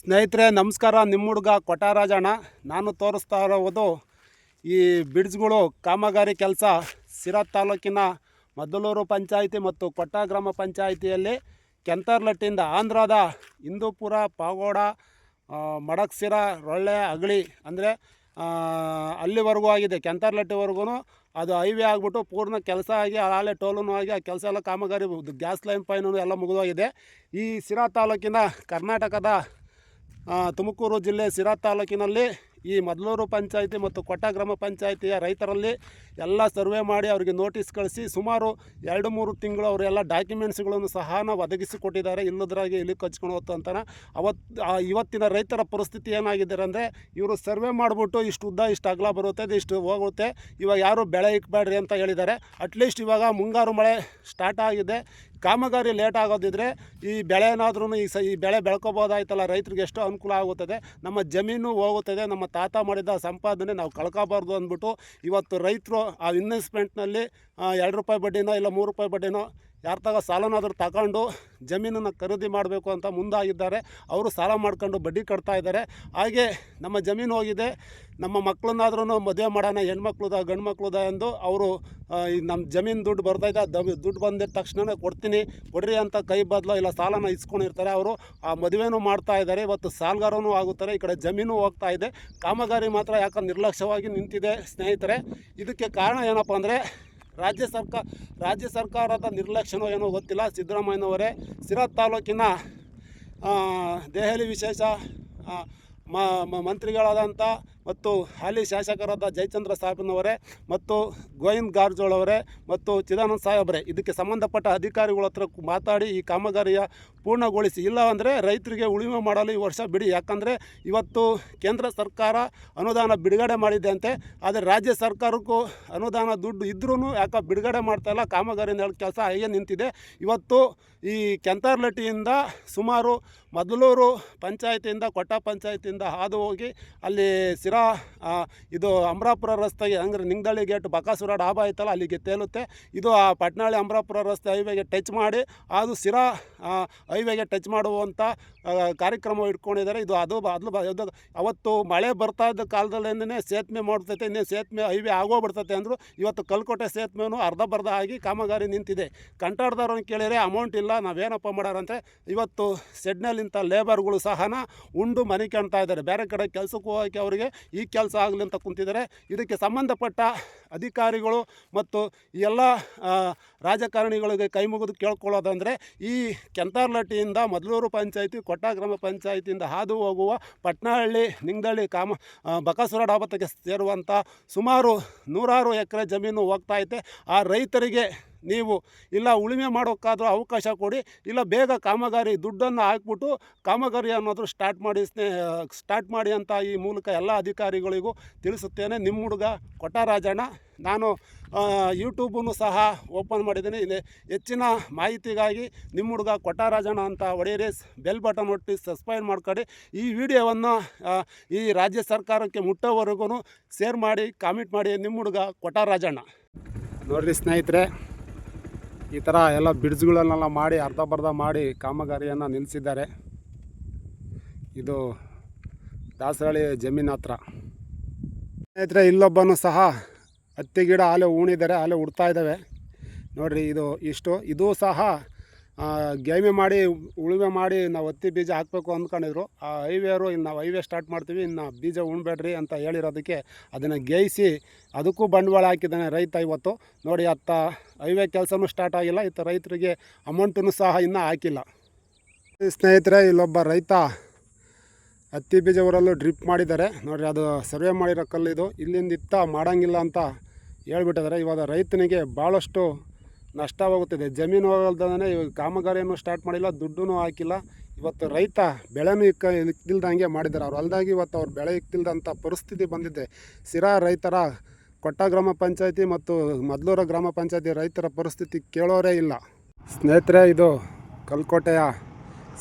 ಸ್ನೇಹಿತರೆ, ನಮಸ್ಕಾರ. ನಿಮ್ಮ ಹುಡುಗ ಕೊಟ್ಟಾರಾಜಣ್ಣ. ನಾನು ತೋರಿಸ್ತಾ ಇರೋದು ಈ ಬ್ರಿಡ್ಜ್ಗಳು ಕಾಮಗಾರಿ ಕೆಲಸ ಸಿರತ್ ತಾಲೂಕಿನ ಮದ್ದಲೂರು ಪಂಚಾಯಿತಿ ಮತ್ತು ಕೊಟ್ಟ ಗ್ರಾಮ ಪಂಚಾಯಿತಿಯಲ್ಲಿ ಕೆಂತರ್ಲಟ್ಟಿಂದ ಆಂಧ್ರದ ಹಿಂದೂಪುರ ಪಾಗೋಡ ಮಡಕ್ಸಿರ, ರೊಳ್ಳೆ ಅಗಳಿ ಅಂದರೆ ಅಲ್ಲಿವರೆಗೂ ಆಗಿದೆ. ಕೆಂತರ್ಲಟ್ಟಿವರೆಗೂ ಅದು ಹೈವೇ ಆಗಿಬಿಟ್ಟು ಪೂರ್ಣ ಕೆಲಸ ಆಗಿ ಆಲೆ ಟೋಲೂ ಆಗಿ, ಆ ಕೆಲಸ ಎಲ್ಲ ಕಾಮಗಾರಿ, ಗ್ಯಾಸ್ ಲೈನ್ ಪೈನು ಎಲ್ಲ ಮುಗಿದೋಗಿದೆ. ಈ ಸಿರಾ ತಾಲೂಕಿನ ಕರ್ನಾಟಕದ ತುಮಕೂರು ಜಿಲ್ಲೆ ಸಿರಾ ತಾಲೂಕಿನಲ್ಲಿ ಈ ಮದ್ಲೂರು ಪಂಚಾಯಿತಿ ಮತ್ತು ಕೊಟ್ಟ ಗ್ರಾಮ ಪಂಚಾಯಿತಿಯ ರೈತರಲ್ಲಿ ಎಲ್ಲ ಸರ್ವೆ ಮಾಡಿ ಅವರಿಗೆ ನೋಟಿಸ್ ಕಳಿಸಿ ಸುಮಾರು ಎರಡು ಮೂರು ತಿಂಗಳು ಅವರೆಲ್ಲ ಡಾಕ್ಯುಮೆಂಟ್ಸ್ಗಳನ್ನು ಸಹ ನಾವು ಒದಗಿಸಿಕೊಟ್ಟಿದ್ದಾರೆ ಇಲ್ಲದ್ರಾಗಿ ಇಲ್ಲಿ ಕಚ್ಕೊಂಡು ಹೋಗ್ತು ಅಂತಾನೆ. ಅವತ್ತು ಇವತ್ತಿನ ರೈತರ ಪರಿಸ್ಥಿತಿ ಏನಾಗಿದ್ದಾರೆ ಅಂದರೆ ಇವರು ಸರ್ವೆ ಮಾಡಿಬಿಟ್ಟು ಇಷ್ಟು ಉದ್ದ, ಇಷ್ಟು ಅಗಲ ಬರುತ್ತೆ ಇಷ್ಟು ಹೋಗುತ್ತೆ, ಇವಾಗ ಯಾರು ಬೆಳೆ ಇಕ್ಬೇಡ್ರಿ ಅಂತ ಹೇಳಿದ್ದಾರೆ. ಅಟ್ಲೀಸ್ಟ್ ಇವಾಗ ಮುಂಗಾರು ಮಳೆ ಸ್ಟಾರ್ಟ್ ಆಗಿದೆ. ಕಾಮಗಾರಿ ಲೇಟ್ ಆಗೋದಿದ್ರೆ ಈ ಬೆಳೆ ಏನಾದ್ರೂ ಈ ಸ, ಈ ಬೆಳೆ ಬೆಳ್ಕೋಬೋದಾಯ್ತಲ್ಲ, ರೈತರಿಗೆ ಎಷ್ಟೋ ಅನುಕೂಲ ಆಗುತ್ತದೆ. ನಮ್ಮ ಜಮೀನು ಹೋಗುತ್ತದೆ, ನಮ್ಮ ತಾತ ಮಾಡಿದ ಸಂಪಾದನೆ ನಾವು ಕಳ್ಕೋಬಾರ್ದು ಅಂದ್ಬಿಟ್ಟು ಇವತ್ತು ರೈತರು ಆ ಇನ್ವೆಸ್ಟ್ಮೆಂಟ್ನಲ್ಲಿ ಎರಡು ರೂಪಾಯಿ ಬಡ್ಡಿನೋ ಇಲ್ಲ ಮೂರು ರೂಪಾಯಿ ಬಡ್ಡಿನೋ ಯಾರ ತಗ ಸಾಲನಾದರೂ ತಗೊಂಡು ಜಮೀನನ್ನು ಖರೀದಿ ಮಾಡಬೇಕು ಅಂತ ಮುಂದಾಗಿದ್ದಾರೆ. ಅವರು ಸಾಲ ಮಾಡ್ಕೊಂಡು ಬಡ್ಡಿ ಕಟ್ತಾ ಇದ್ದಾರೆ. ಹಾಗೆ ನಮ್ಮ ಜಮೀನು ಹೋಗಿದೆ. ನಮ್ಮ ಮಕ್ಕಳನ್ನಾದ್ರೂ ಮದುವೆ ಮಾಡೋಣ, ಹೆಣ್ಮಕ್ಳುದ ಗಂಡು ಮಕ್ಳದ ಎಂದು ಅವರು ನಮ್ಮ ಜಮೀನು ದುಡ್ಡು ದಮ್, ದುಡ್ಡು ಬಂದಿದ ತಕ್ಷಣವೇ ಕೊಡ್ತೀನಿ, ಕೊಡ್ರಿ ಅಂತ ಕೈ ಬದಲು ಇಲ್ಲ, ಸಾಲನ ಇಸ್ಕೊಂಡಿರ್ತಾರೆ. ಅವರು ಆ ಮದುವೆನೂ ಮಾಡ್ತಾ ಇದ್ದಾರೆ. ಇವತ್ತು ಸಾಲಗಾರನೂ ಆಗುತ್ತಾರೆ. ಈ ಕಡೆ ಜಮೀನು ಹೋಗ್ತಾ ಇದೆ. ಕಾಮಗಾರಿ ಮಾತ್ರ ಯಾಕೆ ನಿರ್ಲಕ್ಷ್ಯವಾಗಿ ನಿಂತಿದೆ ಸ್ನೇಹಿತರೆ. ಇದಕ್ಕೆ ಕಾರಣ ಏನಪ್ಪ ಅಂದರೆ ರಾಜ್ಯ ಸರ್ಕಾರ ರಾಜ್ಯ ಸರ್ಕಾರದ ನಿರ್ಲಕ್ಷ್ಯನೋ ಏನೋ ಗೊತ್ತಿಲ್ಲ. ಸಿದ್ದರಾಮಯ್ಯನವರೇ ಸಿರಾ ತಾಲೂಕಿನ ದೆಹಲಿ ವಿಶೇಷ ಮಂತ್ರಿಗಳಾದಂಥ ಮತ್ತು ಹಾಲಿ ಶಾಸಕರಾದ ಜಯಚಂದ್ರ ಸಾಹೇಬ್ನವರೇ ಮತ್ತು ಗೋವಿಂದ್ ಗಾರ್ಜೋಳ್ ಅವರೇ ಮತ್ತು ಚಿದಾನಂದ ಸಾಹೇಬ್ರೆ ಇದಕ್ಕೆ ಸಂಬಂಧಪಟ್ಟ ಅಧಿಕಾರಿಗಳ ಹತ್ರ ಮಾತಾಡಿ ಈ ಕಾಮಗಾರಿಯ ಪೂರ್ಣಗೊಳಿಸಿ. ಇಲ್ಲ ಅಂದರೆ ರೈತರಿಗೆ ಉಳಿಮೆ ಮಾಡಲು ಈ ವರ್ಷ ಬಿಡಿ. ಯಾಕಂದರೆ ಇವತ್ತು ಕೇಂದ್ರ ಸರ್ಕಾರ ಅನುದಾನ ಬಿಡುಗಡೆ ಮಾಡಿದೆ ಅಂತೆ. ಆದರೆ ರಾಜ್ಯ ಸರ್ಕಾರಕ್ಕೂ ಅನುದಾನ ದುಡ್ಡು ಇದ್ರೂ ಯಾಕೆ ಬಿಡುಗಡೆ ಮಾಡ್ತಾ ಇಲ್ಲ. ಕಾಮಗಾರಿ ಕೆಲಸ ಹಾಗೆ ನಿಂತಿದೆ. ಇವತ್ತು ಈ ಕೆಂತಾರ್ಲಟ್ಟಿಯಿಂದ ಸುಮಾರು ಮೊದಲೂರು ಪಂಚಾಯತಿಯಿಂದ, ಕೊಟ್ಟ ಪಂಚಾಯತಿಯಿಂದ ಹಾದು ಹೋಗಿ ಅಲ್ಲಿ ಆ, ಇದು ಅಮರಾಪುರ ರಸ್ತೆಗೆ ಅಂದರೆ ನಿಂಗದಳ್ಳಿ ಗೇಟ್ ಬಕಾಸುರ ಡಾಬಾ ಐತಲ್ಲ ಅಲ್ಲಿಗೆ ತೇಲುತ್ತೆ. ಇದು ಆ ಪಟ್ನಾಳಿ ಅಮರಾಪುರ ರಸ್ತೆ ಹೈವೇಗೆ ಟಚ್ ಮಾಡಿ ಅದು ಆ, ಹೈವೇಗೆ ಟಚ್ ಮಾಡುವಂಥ ಕಾರ್ಯಕ್ರಮ ಇಟ್ಕೊಂಡಿದ್ದಾರೆ. ಇದು ಅದು ಅದು ಅವತ್ತು ಮಳೆ ಬರ್ತಾ ಇದ್ದ ಕಾಲದಲ್ಲೇ ಸೇತುವೆ ಮಾಡ್ತೈತೆ, ಇನ್ನೇ ಸೇತುವೆ ಹೈವೇ ಆಗೋಗ್ಬಿಡ್ತೈತೆ ಅಂದರು, ಇವತ್ತು ಕಲ್ಕೋಟೆ ಸೇತುವೆನೂ ಅರ್ಧ ಬರ್ಧ ಆಗಿ ಕಾಮಗಾರಿ ನಿಂತಿದೆ. ಕಂಟಾಡ್ದವ್ರನ್ನ ಕೇಳಿದರೆ ಅಮೌಂಟ್ ಇಲ್ಲ, ನಾವೇನಪ್ಪ ಮಾಡಾರಂತೆ? ಇವತ್ತು ಸೆಡ್ನಲ್ಲಿಂಥ ಲೇಬರ್ಗಳು ಸಹನ ಉಂಡು ಮನೆ ಕಾಣ್ತಾ ಇದ್ದಾರೆ. ಬೇರೆ ಕಡೆ ಕೆಲಸಕ್ಕೆ ಹೋಗಿ ಅವರಿಗೆ ಈ ಕೆಲಸ ಆಗಲಿ ಅಂತ ಕುಂತಿದ್ದಾರೆ. ಇದಕ್ಕೆ ಸಂಬಂಧಪಟ್ಟ ಅಧಿಕಾರಿಗಳು ಮತ್ತು ಎಲ್ಲ ರಾಜಕಾರಣಿಗಳಿಗೆ ಕೈ ಮುಗಿದು ಕೇಳ್ಕೊಳ್ಳೋದಂದರೆ ಈ ಕೆಂತಾರ್ಲಟ್ಟಿಯಿಂದ ಮೊದಲೂರು ಪಂಚಾಯಿತಿ, ಕೊಟ್ಟ ಗ್ರಾಮ ಪಂಚಾಯಿತಿಯಿಂದ ಹಾದು ಹೋಗುವ ಪಟ್ನಹಳ್ಳಿ, ನಿಂಗದಳ್ಳಿ, ಕಾಮ ಬಕಸುರ ಡಾಬತ್ತಕ್ಕೆ ಸೇರುವಂಥ ಸುಮಾರು ನೂರಾರು ಎಕರೆ ಜಮೀನು ಹೋಗ್ತಾ ಐತೆ. ಆ ರೈತರಿಗೆ ನೀವು ಇಲ್ಲ ಉಳುಮೆ ಮಾಡೋಕ್ಕಾದರೂ ಅವಕಾಶ ಕೊಡಿ, ಇಲ್ಲ ಬೇಗ ಕಾಮಗಾರಿ ದುಡ್ಡನ್ನು ಹಾಕ್ಬಿಟ್ಟು ಕಾಮಗಾರಿ ಅನ್ನೋದು ಸ್ಟಾರ್ಟ್ ಮಾಡಿ, ಸ್ನೇಹ ಸ್ಟಾರ್ಟ್ ಮಾಡಿ ಅಂತ ಈ ಮೂಲಕ ಎಲ್ಲ ಅಧಿಕಾರಿಗಳಿಗೂ ತಿಳಿಸುತ್ತೇನೆ. ನಿಮ್ಮ ಹುಡುಗ ಕೊಟ್ಟಾರಾಜಣ್ಣ ನಾನು ಯೂಟ್ಯೂಬನ್ನು ಸಹ ಓಪನ್ ಮಾಡಿದ್ದೀನಿ. ಇಲ್ಲಿ ಹೆಚ್ಚಿನ ಮಾಹಿತಿಗಾಗಿ ನಿಮ್ಮ ಹುಡುಗ ಕೊಟ್ಟಾರಾಜಣ್ಣ ಅಂತ ಹೊಡೆಯಿರಿ ಬೆಲ್ ಬಟನ್ ಒಟ್ಟಿ ಸಬ್ಸ್ಕ್ರೈಬ್ ಮಾಡ್ಕೊಳ್ಳಿ. ಈ ವಿಡಿಯೋವನ್ನು ಈ ರಾಜ್ಯ ಸರ್ಕಾರಕ್ಕೆ ಮುಟ್ಟೋವರೆಗೂ ಶೇರ್ ಮಾಡಿ ಕಾಮೆಂಟ್ ಮಾಡಿ ನಿಮ್ಮ ಹುಡುಗ ಕೊಟ್ಟಾರಾಜಣ್ಣ. ನೋಡಿರಿ ಸ್ನೇಹಿತರೆ, ಈ ಥರ ಎಲ್ಲ ಬಿಡ್ಸ್ಗಳನ್ನೆಲ್ಲ ಮಾಡಿ, ಅರ್ಧ ಬರ್ಧ ಮಾಡಿ ಕಾಮಗಾರಿಯನ್ನು ನಿಲ್ಲಿಸಿದ್ದಾರೆ ಇದು ದಾಸರಳ್ಳಿ ಜಮೀನು ಹತ್ರ. ಸ್ನೇಹಿತರೆ, ಇಲ್ಲೊಬ್ಬನು ಸಹ ಹತ್ತಿ ಗಿಡ ಆಲೆ ಉಣಿದ್ದಾರೆ ಆಲೆ ಉಡ್ತಾ ಇದ್ದಾವೆ. ನೋಡಿರಿ ಇದು ಇಷ್ಟು ಇದು ಸಹ ಗೇಮೆ ಮಾಡಿ, ಉಳುಮೆ ಮಾಡಿ ನಾವು ಹತ್ತಿ ಬೀಜ ಹಾಕಬೇಕು ಅಂದ್ಕೊಂಡಿದ್ರು. ಆ ಹೈವೇರು ಇನ್ನು ನಾವು ಹೈವೇ ಸ್ಟಾರ್ಟ್ ಮಾಡ್ತೀವಿ. ಇನ್ನು ಬೀಜ ಉಣ್ಬೇಡ್ರಿ ಅಂತ ಹೇಳಿರೋದಕ್ಕೆ ಅದನ್ನು ಗೇಯಿಸಿ ಅದಕ್ಕೂ ಬಂಡವಾಳ ಹಾಕಿದ್ದಾನೆ ರೈತ ಇವತ್ತು. ನೋಡಿ, ಅತ್ತ ಹೈವೇ ಕೆಲಸನೂ ಸ್ಟಾರ್ಟ್ ಆಗಿಲ್ಲ. ಇತ್ತ ರೈತರಿಗೆ ಅಮೌಂಟನ್ನು ಸಹ ಇನ್ನೂ ಹಾಕಿಲ್ಲ. ಸ್ನೇಹಿತರೆ, ಇಲ್ಲೊಬ್ಬ ರೈತ ಹತ್ತಿ ಬೀಜ ಊರಲ್ಲೂ ಡ್ರಿಪ್ ಮಾಡಿದ್ದಾರೆ. ನೋಡಿರಿ, ಅದು ಸರ್ವೆ ಮಾಡಿರೋ ಕಲ್ಲಿದು ಇಲ್ಲಿಂದ ಇತ್ತ ಮಾಡೋಂಗಿಲ್ಲ ಅಂತ ಹೇಳ್ಬಿಟ್ಟಿದ್ದಾರೆ. ಇವಾಗ ರೈತನಿಗೆ ಭಾಳಷ್ಟು ನಷ್ಟವಾಗುತ್ತಿದೆ. ಜಮೀನು ಹೋಗಲ್ದೇ ಇವಾಗ ಕಾಮಗಾರಿಯನ್ನು ಸ್ಟಾರ್ಟ್ ಮಾಡಿಲ್ಲ ದುಡ್ಡೂ ಹಾಕಿಲ್ಲ. ಇವತ್ತು ರೈತ ಬೆಳೆನೂ ಇಕ್ಕ ಇಕ್ತಿಲ್ದಂಗೆ ಮಾಡಿದ್ದಾರೆ. ಅವ್ರು ಅಲ್ದಾಗಿ ಇವತ್ತು ಅವ್ರು ಬೆಳೆ ಇಕ್ತಿಲ್ದಂಥ ಪರಿಸ್ಥಿತಿ ಬಂದಿದೆ. ಸಿರಾ ರೈತರ, ಕೊಟ್ಟ ಗ್ರಾಮ ಪಂಚಾಯತಿ ಮತ್ತು ಮದ್ಲೂರ ಗ್ರಾಮ ಪಂಚಾಯತಿ ರೈತರ ಪರಿಸ್ಥಿತಿ ಕೇಳೋರೇ ಇಲ್ಲ. ಸ್ನೇಹಿತರೆ, ಇದು ಕಲ್ಕೋಟೆಯ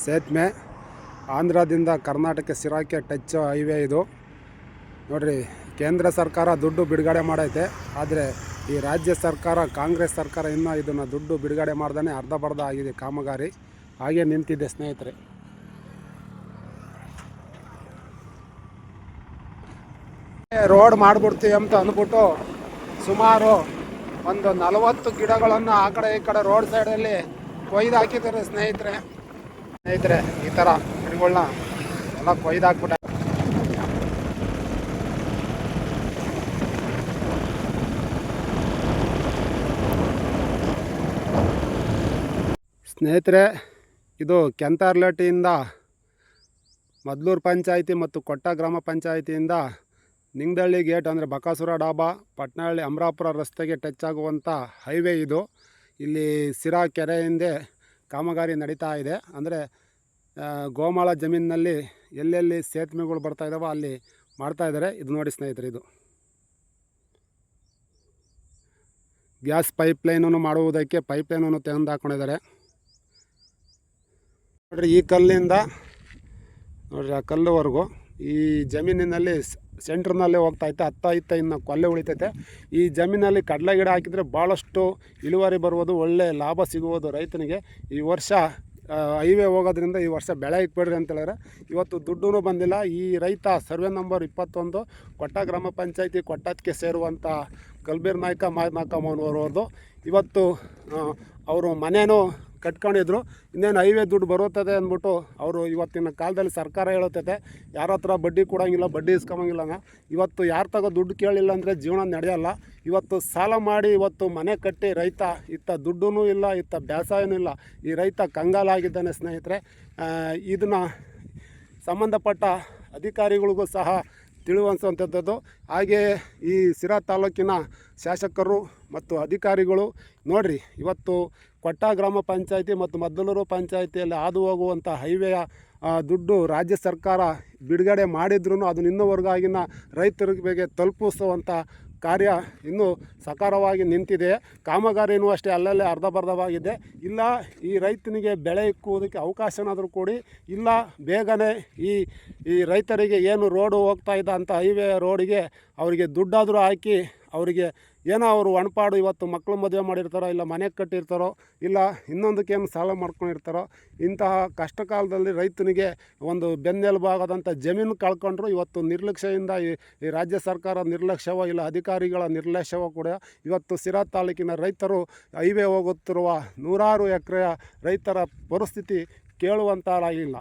ಸೇತುವೆ ಆಂಧ್ರದಿಂದ ಕರ್ನಾಟಕ ಸಿರಾಕ್ಕೆ ಟಚ್ ಹೈವೇ ಇದು. ನೋಡ್ರಿ ಕೇಂದ್ರ ಸರ್ಕಾರ ದುಡ್ಡು ಬಿಡುಗಡೆ ಮಾಡೈತೆ. ಆದರೆ ಈ ರಾಜ್ಯ ಸರ್ಕಾರ, ಕಾಂಗ್ರೆಸ್ ಸರ್ಕಾರ ಇನ್ನೂ ಇದನ್ನು ದುಡ್ಡು ಬಿಡುಗಡೆ ಮಾಡ್ದೇ ಅರ್ಧ ಬರ್ಧ ಆಗಿದೆ ಕಾಮಗಾರಿ. ಹಾಗೆ ನಿಂತಿದೆ ಸ್ನೇಹಿತರೆ. ರೋಡ್ ಮಾಡಿಬಿಡ್ತೀವಿ ಅಂತ ಅಂದ್ಬಿಟ್ಟು ಸುಮಾರು ಒಂದು ನಲವತ್ತು ಗಿಡಗಳನ್ನು ಆ ಕಡೆ ಈ ಕಡೆ ರೋಡ್ ಸೈಡಲ್ಲಿ ಕೊಯ್ದು ಹಾಕಿದ್ದಾರೆ ಸ್ನೇಹಿತರೆ. ಸ್ನೇಹಿತರೆ, ಈ ಥರ ಗಿಡಗಳನ್ನ ಎಲ್ಲ ಕೊಯ್ದು ಹಾಕ್ಬಿಟ್ಟು ಸ್ನೇಹಿತರೆ, ಇದು ಕೆಂತಾರ್ಲಟ್ಟಿಯಿಂದ ಮದ್ಲೂರು ಪಂಚಾಯಿತಿ ಮತ್ತು ಕೊಟ್ಟ ಗ್ರಾಮ ಪಂಚಾಯಿತಿಯಿಂದ ನಿಂಗದಳ್ಳಿ ಗೇಟ್ ಅಂದರೆ ಬಕಾಸುರ ಡಾಬಾ, ಪಟ್ನಹಳ್ಳಿ ಅಮರಾಪುರ ರಸ್ತೆಗೆ ಟಚ್ ಆಗುವಂಥ ಹೈವೇ ಇದು. ಇಲ್ಲಿ ಸಿರಾ ಕೆರೆ ಹಿಂದೆ ಕಾಮಗಾರಿ ನಡೀತಾ ಇದೆ. ಅಂದರೆ ಗೋಮಾಳ ಜಮೀನಿನಲ್ಲಿ ಎಲ್ಲೆಲ್ಲಿ ಸೇತುವೆಗಳು ಬರ್ತಾ ಇದ್ದಾವೋ ಅಲ್ಲಿ ಮಾಡ್ತಾ ಇದ್ದಾರೆ ಇದು ನೋಡಿ ಸ್ನೇಹಿತರೆ ಇದು. ಗ್ಯಾಸ್ ಪೈಪ್ಲೈನನ್ನು ಮಾಡುವುದಕ್ಕೆ ಪೈಪ್ಲೈನನ್ನು ತೆಗೆದು ಹಾಕೊಂಡಿದ್ದಾರೆ ನೋಡ್ರಿ ಈ ಕಲ್ಲಿಂದ ನೋಡ್ರಿ ಆ ಕಲ್ಲುವರೆಗೂ ಈ ಜಮೀನಿನಲ್ಲಿ ಸೆಂಟ್ರ್ನಲ್ಲೇ ಹೋಗ್ತಾ ಇತ್ತು ಹತ್ತ ಇತ್ತ ಇನ್ನು ಕೊಲ್ಲೆ ಉಳಿತೈತೆ ಈ ಜಮೀನಲ್ಲಿ ಕಡಲೆ ಗಿಡ ಹಾಕಿದರೆ ಭಾಳಷ್ಟು ಇಳುವರಿ ಬರುವುದು ಒಳ್ಳೆ ಲಾಭ ಸಿಗುವುದು ರೈತನಿಗೆ ಈ ವರ್ಷ ಹೈವೇ ಹೋಗೋದ್ರಿಂದ ಈ ವರ್ಷ ಬೆಳೆ ಇಕ್ಬೇಡ್ರಿ ಅಂತ ಹೇಳಿದ್ರೆ ಇವತ್ತು ದುಡ್ಡೂ ಬಂದಿಲ್ಲ ಈ ರೈತ ಸರ್ವೆ ನಂಬರ್ ಇಪ್ಪತ್ತೊಂದು ಕೊಟ್ಟ ಗ್ರಾಮ ಪಂಚಾಯಿತಿ ಕೊಟ್ಟಕ್ಕೆ ಸೇರುವಂಥ ಕಲ್ಬೀರ್ ನಾಯ್ಕ ಮಾಯ್ನಾಕಮ್ಮನವ್ರವ್ರದ್ದು ಇವತ್ತು ಅವರು ಮನೇನೂ ಕಟ್ಕೊಂಡಿದ್ರು. ಇನ್ನೇನು ಹೈವೇ ದುಡ್ಡು ಬರುತ್ತದೆ ಅಂದ್ಬಿಟ್ಟು ಅವರು ಇವತ್ತಿನ ಕಾಲದಲ್ಲಿ ಸರ್ಕಾರ ಹೇಳುತ್ತೈತೆ, ಯಾರ ಹತ್ರ ಬಡ್ಡಿ ಕೊಡೋಂಗಿಲ್ಲ, ಬಡ್ಡಿ ಇಸ್ಕೊಂಬಂಗಿಲ್ಲ ಇವತ್ತು ಯಾರ ತಗೋ ದುಡ್ಡು ಕೇಳಿಲ್ಲ ಅಂದರೆ ಜೀವನ ನಡೆಯಲ್ಲ. ಇವತ್ತು ಸಾಲ ಮಾಡಿ ಇವತ್ತು ಮನೆ ಕಟ್ಟಿ ರೈತ, ಇತ್ತ ದುಡ್ಡೂ ಇಲ್ಲ, ಇತ್ತ ಬೇಸಾಯನೂ ಇಲ್ಲ. ಈ ರೈತ ಕಂಗಾಲಾಗಿದ್ದಾನೆ ಸ್ನೇಹಿತರೆ. ಇದನ್ನು ಸಂಬಂಧಪಟ್ಟ ಅಧಿಕಾರಿಗಳಿಗೂ ಸಹ ತಿಳಿವಂಥದ್ದು ಹಾಗೆಯೇ ಈ ಸಿರಾ ತಾಲೂಕಿನ ಶಾಸಕರು ಮತ್ತು ಅಧಿಕಾರಿಗಳು ನೋಡಿರಿ, ಇವತ್ತು ಕೊಟ್ಟ ಗ್ರಾಮ ಪಂಚಾಯಿತಿ ಮತ್ತು ಮದ್ದಲೂರು ಪಂಚಾಯತಿಯಲ್ಲಿ ಹಾದು ಹೋಗುವಂಥ ಹೈವೇಯ ದುಡ್ಡು ರಾಜ್ಯ ಸರ್ಕಾರ ಬಿಡುಗಡೆ ಮಾಡಿದ್ರೂ ಅದನ್ನ ಇನ್ನೂವರೆಗಾಗಿನ ರೈತರಿಗೆ ತಲುಪಿಸುವಂಥ ಕಾರ್ಯ ಇನ್ನೂ ಸಕಾರವಾಗಿ ನಿಂತಿದೆ. ಕಾಮಗಾರಿನೂ ಅಷ್ಟೇ ಅಲ್ಲಲ್ಲೇ ಅರ್ಧಬರ್ಧವಾಗಿದೆ. ಇಲ್ಲ, ಈ ರೈತನಿಗೆ ಬೆಳೆ ಇಕ್ಕುವುದಕ್ಕೆ ಅವಕಾಶನಾದರೂ ಕೊಡಿ. ಇಲ್ಲ, ಬೇಗನೆ ಈ ಈ ರೈತರಿಗೆ ಏನು ರೋಡು ಹೋಗ್ತಾ ಇದ್ದ ಅಂಥ ಹೈವೇ ರೋಡಿಗೆ ಅವರಿಗೆ ದುಡ್ಡಾದರೂ ಹಾಕಿ ಅವರಿಗೆ ಏನೋ ಅವರು ಒಣಪಾಡು ಇವತ್ತು ಮಕ್ಕಳು ಮದುವೆ ಮಾಡಿರ್ತಾರೋ ಇಲ್ಲ ಮನೆ ಕಟ್ಟಿರ್ತಾರೋ ಇಲ್ಲ ಇನ್ನೊಂದಕ್ಕೇನು ಸಾಲ ಮಾಡ್ಕೊಂಡಿರ್ತಾರೋ, ಇಂತಹ ಕಷ್ಟ ಕಾಲದಲ್ಲಿ ರೈತನಿಗೆ ಒಂದು ಬೆನ್ನೆಲುಬಾಗದಂಥ ಜಮೀನು ಕಳ್ಕೊಂಡ್ರು ಇವತ್ತು ನಿರ್ಲಕ್ಷ್ಯದಿಂದ ಈ ಈ ರಾಜ್ಯ ಸರ್ಕಾರ ನಿರ್ಲಕ್ಷ್ಯವೋ ಇಲ್ಲ ಅಧಿಕಾರಿಗಳ ನಿರ್ಲಕ್ಷ್ಯವೋ ಕೂಡ ಇವತ್ತು ಸಿರಾ ತಾಲೂಕಿನ ರೈತರು ಹೈವೇ ಹೋಗುತ್ತಿರುವ ನೂರಾರು ಎಕರೆಯ ರೈತರ ಪರಿಸ್ಥಿತಿ ಕೇಳುವಂತಾಗಿಲ್ಲ